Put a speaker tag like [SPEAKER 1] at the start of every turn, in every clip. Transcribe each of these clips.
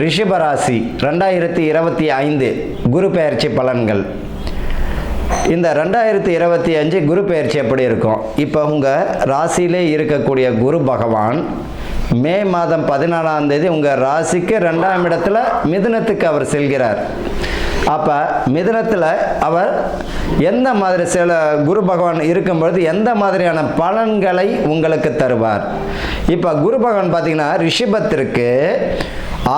[SPEAKER 1] ரிஷபராசி ரெண்டாயிரத்தி இருபத்தி ஐந்து குரு பெயர்ச்சி பலன்கள். இந்த ரெண்டாயிரத்தி இருபத்தி அஞ்சு குரு பெயர்ச்சி எப்படி இருக்கும்? இப்போ உங்கள் ராசியிலே இருக்கக்கூடிய குரு பகவான் மே மாதம் பதினாலாம் தேதி உங்கள் ராசிக்கு ரெண்டாம் இடத்துல மிதுனத்துக்கு அவர் செல்கிறார். அப்போ மிதுனத்தில் அவர் எந்த மாதிரி சில குரு பகவான் இருக்கும்பொழுது எந்த மாதிரியான பலன்களை உங்களுக்கு தருவார்? இப்போ குரு பகவான் பார்த்தீங்கன்னா ரிஷபத்திற்கு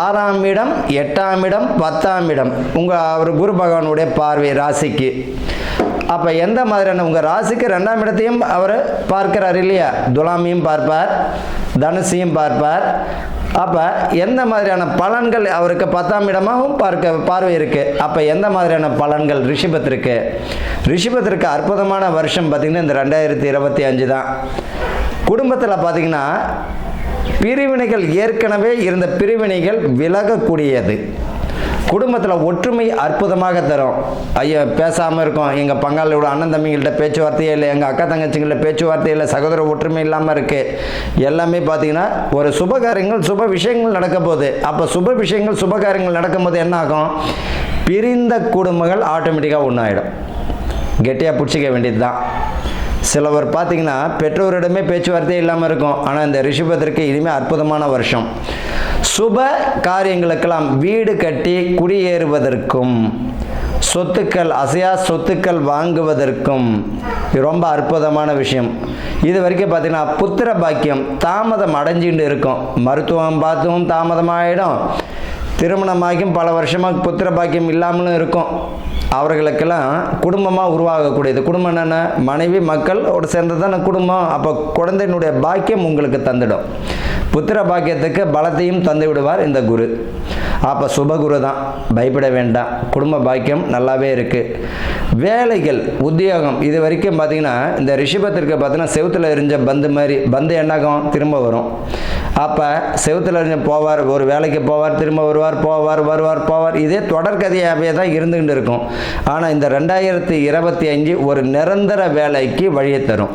[SPEAKER 1] ஆறாம் இடம் எட்டாம் இடம் பத்தாம் இடம். உங்கள் அவர் குரு பகவானுடைய பார்வை ராசிக்கு. அப்போ எந்த மாதிரியான உங்கள் ராசிக்கு ரெண்டாம் இடத்தையும் அவர் பார்க்கிறார் இல்லையா? துலாமியும் பார்ப்பார் தனுசையும் பார்ப்பார். அப்போ எந்த மாதிரியான பலன்கள் அவருக்கு பத்தாம் இடமாகவும் பார்க்க பார்வை இருக்குது அப்போ எந்த மாதிரியான பலன்கள் ரிஷபத்திற்கு? ரிஷபத்திற்கு அற்புதமான வருஷம் பார்த்திங்கன்னா இந்த ரெண்டாயிரத்தி இருபத்தி அஞ்சு தான். குடும்பத்தில் பார்த்திங்கன்னா பிரிவினைகள் ஏற்கனவே இருந்த பிரிவினைகள் விலகக்கூடியது. குடும்பத்தில் ஒற்றுமை அற்புதமாக தரும். ஐயோ பேசாமல் இருக்கும். எங்கள் பங்காளியோட அண்ணன் தம்பிங்கள்ட்ட பேச்சுவார்த்தையே இல்லை எங்கள் அக்கா தங்கச்சிங்கள்ட்ட பேச்சுவார்த்தையே இல்லை சகோதர ஒற்றுமை இல்லாமல் இருக்குது எல்லாமே பார்த்தீங்கன்னா ஒரு சுப காரியங்கள் சுப விஷயங்கள் நடக்க போகுது. அப்போ சுப விஷயங்கள் சுப காரியங்கள் நடக்கும்போது என்ன ஆகும்? பிரிந்த குடும்பங்கள் ஆட்டோமேட்டிக்காக ஒன்றாயிடும் கெட்டியாக பிடிச்சிக்க வேண்டியது தான் சிலவர் பார்த்தீங்கன்னா பெற்றோரிடமே பேச்சுவார்த்தையே இல்லாமல் இருக்கும். ஆனால் இந்த ரிஷபத்திற்கு இனிமேல் அற்புதமான வருஷம். சுப காரியங்களுக்கெல்லாம் வீடு கட்டி குடியேறுவதற்கும் சொத்துக்கள் அசையா சொத்துக்கள் வாங்குவதற்கும் ரொம்ப அற்புதமான விஷயம். இது வரைக்கும் பார்த்தீங்கன்னா புத்திர பாக்கியம் தாமதம் அடைஞ்சிட்டு இருக்கும். மருத்துவம் பார்த்தும் தாமதமாகிடும் திருமணமாகியும் பல வருஷமாக புத்திர பாக்கியம் இல்லாமலும் இருக்கும். அவர்களுக்கெல்லாம் குடும்பமாக உருவாகக்கூடியது. குடும்பம் என்னென்ன மனைவி மக்கள் ஒரு சேர்ந்தது குடும்பம். அப்போ குழந்தையினுடைய பாக்கியம் உங்களுக்கு தந்துடும். புத்திர பாக்கியத்துக்கு பலத்தையும் தந்து விடுவார் இந்த குரு. அப்போ சுபகுரு தான். பயப்பட வேண்டாம். குடும்ப பாக்கியம் நல்லாவே இருக்குது வேலைகள் உத்தியோகம் இது வரைக்கும் பார்த்தீங்கன்னா இந்த ரிஷபத்திற்கு பார்த்தீங்கன்னா செவுத்தில் எரிஞ்ச பந்து மாதிரி பந்து என்னாகும்? திரும்ப வரும். அப்போ செவுத்தில் எரிஞ்ச போவார் ஒரு வேலைக்கு போவார் திரும்ப வருவார் போவார் வருவார் போவார். இதே தொடர்கதையாகவே தான் இருந்துகிட்டு இருக்கும். ஆனால் இந்த ரெண்டாயிரத்தி இருபத்தி அஞ்சு ஒரு நிரந்தர வேலைக்கு வழியை தரும்.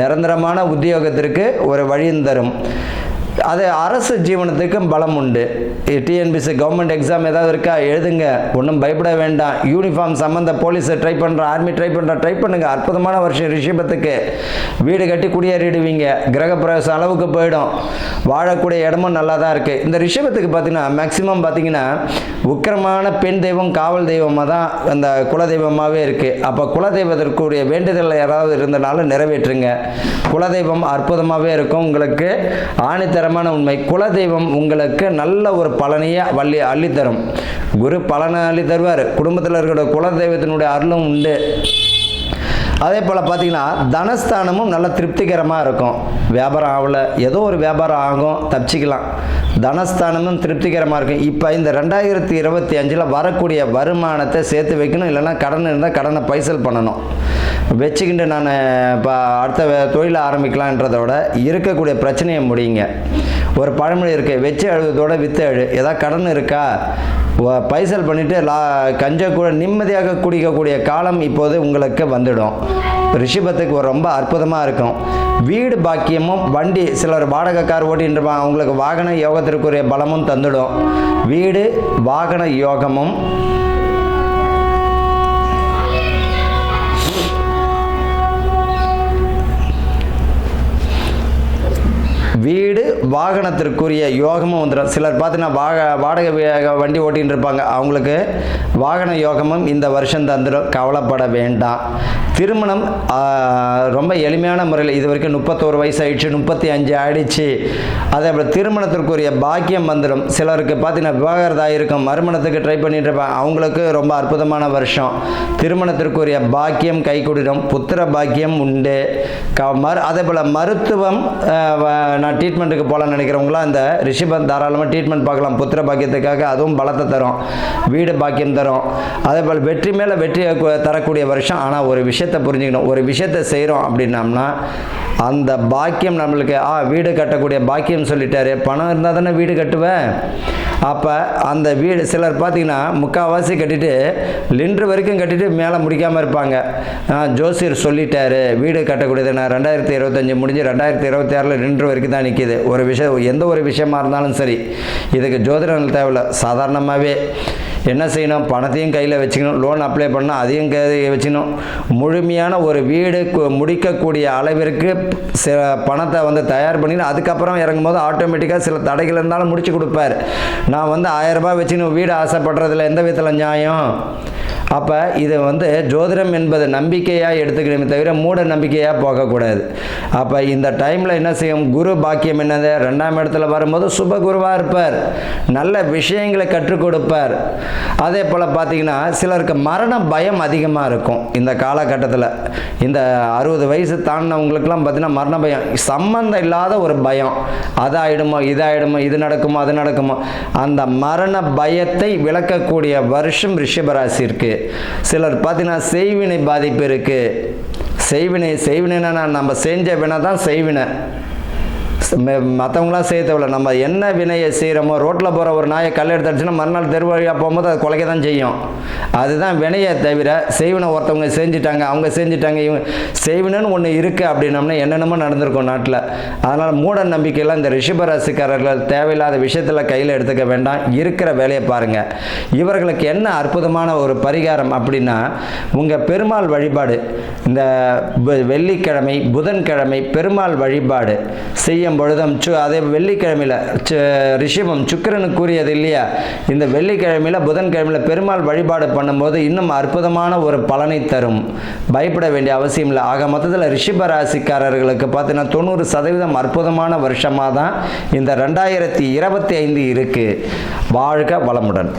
[SPEAKER 1] நிரந்தரமான உத்தியோகத்திற்கு ஒரு வழியும் தரும். அது அரசு ஜீவனத்துக்கும் பலம் உண்டு. டிஎன்பிசி கவர்மெண்ட் எக்ஸாம் ஏதாவது இருக்கா? எழுதுங்க. ஒன்றும் பயப்பட வேண்டாம். யூனிஃபார்ம் சம்மந்த போலீஸை ட்ரை பண்ணுற ஆர்மி ட்ரை பண்ணுற ட்ரை பண்ணுங்கள் அற்புதமான வருஷம் ரிஷபத்துக்கு. வீடு கட்டி குடியேறிடுவீங்க. கிரகப்பிரவேசம் அளவுக்கு போயிடும். வாழக்கூடிய இடமும் நல்லா தான் இருக்குது இந்த ரிஷபத்துக்கு பார்த்தீங்கன்னா மேக்சிமம் பார்த்தீங்கன்னா உக்கிரமான பெண் தெய்வம் காவல் தெய்வமாக தான் அந்த குலதெய்வமாகவே இருக்குது அப்போ குலதெய்வத்திற்குரிய வேண்டுதல் யாராவது இருந்தனாலும் நிறைவேற்றுங்க. குலதெய்வம் அற்புதமாகவே இருக்கும். உங்களுக்கு ஆணித்தரமான உண்மை. குலதெய்வம் உங்களுக்கு நல்ல ஒரு பலனையை வள்ளி அள்ளித்தரும். குரு பலனை அள்ளி தருவார் குடும்பத்தில் இருக்கிற குலதெய்வத்தினுடைய அருளும் உண்டு. அதே போல் பார்த்தீங்கன்னா தனஸ்தானமும் நல்ல திருப்திகரமாக இருக்கும். வியாபாரம் ஆகல ஏதோ ஒரு வியாபாரம் ஆகும் தப்பிச்சிக்கலாம். தனஸ்தானமும் திருப்திகரமாக இருக்கும். இப்போ இந்த ரெண்டாயிரத்தி இருபத்தி அஞ்சில் வரக்கூடிய வருமானத்தை சேர்த்து வைக்கணும் இல்லைன்னா கடன் இருந்தால் கடனை பைசல் பண்ணணும். வச்சுக்கிட்டு நான் இப்போ அடுத்த தொழில் ஆரம்பிக்கலான்றதோட விட இருக்கக்கூடிய பிரச்சனையை முடியுங்க. ஒரு பழமொழி இருக்குது வச்சு அழுவதோட வித்து அழு. ஏதாவது கடன் இருக்கா? வ- பைசல் பண்ணிவிட்டு லா கஞ்ச கூட நிம்மதியாக குடிக்கக்கூடிய காலம் இப்போது உங்களுக்கு வந்துடும். ரிஷபத்துக்கு ரொம்ப அற்புதமாக இருக்கும். வீடு பாக்கியமும் வண்டி சிலர் வாடகை கார் ஓட்டின்னு இருப்பாங்க. அவங்களுக்கு வாகன யோகத்திற்குரிய பலமும் தந்துடும். வீடு வாகன யோகமும் வாகனத்திற்குரிய யோகமும் வந்துடும் சிலர் பார்த்தீங்கன்னா வாக வாடகை வண்டி ஓட்டின்னு இருப்பாங்க அவங்களுக்கு வாகன யோகமும் இந்த வருஷம் தந்துடும் கவலைப்பட வேண்டாம். திருமணம் ரொம்ப எளிமையான முறையில் இது வரைக்கும் முப்பத்தோரு வயசு ஆயிடுச்சு முப்பத்தி அஞ்சு ஆயிடுச்சு. அதே போல் திருமணத்திற்குரிய பாக்கியம் வந்துடும் சிலருக்கு பார்த்தீங்கன்னா விவாகரதாக இருக்கும் மறுமணத்துக்கு ட்ரை பண்ணிட்டு இருப்பாங்க அவங்களுக்கு ரொம்ப அற்புதமான வருஷம். திருமணத்திற்குரிய பாக்கியம் கை கொடுக்கும் புத்திர பாக்கியம் உண்டு. க மரு அதே போல் மருத்துவம் நான் ட்ரீட்மெண்ட்டுக்கு போகலான்னு நினைக்கிறவங்களாம் அந்த ரிஷிபம் தாராளமாக ட்ரீட்மெண்ட் பார்க்கலாம். புத்திர பாக்கியத்துக்காக அதுவும் பலத்தை தரும். வீடு பாக்கியம் தரும். அதே போல் வெற்றி மேலே வெற்றி தரக்கூடிய வருஷம். ஆனால் ஒரு விஷயத்தை புரிஞ்சுக்கணும். ஒரு விஷயத்தை செய்கிறோம் அப்படின்னம்னா அந்த பாக்கியம் நம்மளுக்கு ஆ வீடு கட்டக்கூடிய பாக்கியம் சொல்லிட்டாரு. பணம் இருந்தால் தானே வீடு கட்டுவேன் அப்போ அந்த வீடு சிலர் பார்த்தீங்கன்னா முக்கால்வாசி கட்டிட்டு லின்று வரைக்கும் கட்டிட்டு மேலே முடிக்காமல் இருப்பாங்க. ஜோசியர் சொல்லிட்டாரு. வீடு கட்டக்கூடியது நான் ரெண்டாயிரத்தி இருபத்தஞ்சி முடிஞ்சு ரெண்டாயிரத்தி இருபத்தி ஆறில் லின்று வரைக்கும் தான் நிற்கிது ஒரு விஷயம் எந்த ஒரு விஷயமா இருந்தாலும் சரி இதுக்கு ஜோதிடம் தேவையில்ல. சாதாரணமாகவே என்ன செய்யணும்? பணத்தையும் கையில் வச்சுக்கணும். லோன் அப்ளை பண்ணால் அதையும் கையில் வச்சுக்கணும். முழுமையான ஒரு வீடு முடிக்கக்கூடிய அளவிற்கு சில பணத்தை வந்து தயார் பண்ணி அதுக்கப்புறம் இறங்கும் போது ஆட்டோமேட்டிக்காக சில தடைகள் இருந்தாலும் முடிச்சு கொடுப்பார். நான் வந்து ஆயிரம் ரூபாய் வச்சுக்கணும். வீடு ஆசைப்படுறதுல எந்த விதத்தில் நியாயம்? அப்போ இது வந்து ஜோதிடம் என்பது நம்பிக்கையாக எடுத்துக்கணுமே தவிர மூட நம்பிக்கையாக போகக்கூடாது. அப்போ இந்த டைமில் என்ன செய்யும்? குரு பாக்கியம் என்னது? ரெண்டாம் இடத்துல வரும்போது சுப குருவாக இருப்பார். நல்ல விஷயங்களை கற்றுக் கொடுப்பார். அதே போல் பார்த்தீங்கன்னா சிலருக்கு மரண பயம் அதிகமாக இருக்கும் இந்த காலகட்டத்தில். இந்த அறுபது வயசு தாண்டினவங்களுக்குலாம் பார்த்தீங்கன்னா மரண பயம் சம்மந்தம் இல்லாத ஒரு பயம். அதாயிடுமோ இதாயிடுமோ இது நடக்குமோ அது நடக்குமோ. அந்த மரண பயத்தை விளக்கக்கூடிய வருஷம் ரிஷபராசி இருக்குது சிலர் பார்த்தீங்கன்னா செய்வினை பாதிப்பு இருக்கு. செய்வினை செய்வினைனா நம்ம செஞ்ச வினை தான் செய்வினை. மற்றவங்களாம் செய்ய தேவையில்ல. நம்ம என்ன வினையை செய்கிறோமோ ரோட்டில் போகிற ஒரு நாயை கல் எடுத்து அடிச்சுன்னா மறுநாள் தெரு வழியாக போகும்போது அது குலைக்க தான் செய்யும். அதுதான் வினையை தவிர செய்வனை ஒருத்தவங்க செஞ்சுட்டாங்க அவங்க செஞ்சுட்டாங்க இவங்க செய்வினைன்னு ஒன்று இருக்குது அப்படின்னம்னா என்னென்னமோ நடந்திருக்கும் நாட்டில். அதனால் மூட நம்பிக்கையெல்லாம் இந்த ரிஷபராசிக்காரர்கள் தேவையில்லாத விஷயத்தில் கையில் எடுத்துக்க வேண்டாம். இருக்கிற வேலையை பாருங்கள் இவர்களுக்கு என்ன அற்புதமான ஒரு பரிகாரம் அப்படின்னா உங்கள் பெருமாள் வழிபாடு இந்த வெ- வெள்ளிக்கிழமை புதன்கிழமை பெருமாள் வழிபாடு செய்ய செய்யும் பொழுதும் சு அதே வெள்ளிக்கிழமையில் சு ரிஷபம் சுக்கிரனுக்கு கூறியது இல்லையா? இந்த வெள்ளிக்கிழமையில் புதன்கிழமையில் பெருமாள் வழிபாடு பண்ணும்போது இன்னும் அற்புதமான ஒரு பலனை தரும். பயப்பட வேண்டிய அவசியம் இல்லை. ஆக மொத்தத்தில் ரிஷப ராசிக்காரர்களுக்கு பார்த்தீங்கன்னா தொண்ணூறு சதவீதம் அற்புதமான வருஷமாக தான் இந்த ரெண்டாயிரத்தி இருபத்தி ஐந்து இருக்குது வாழ்க வளமுடன்.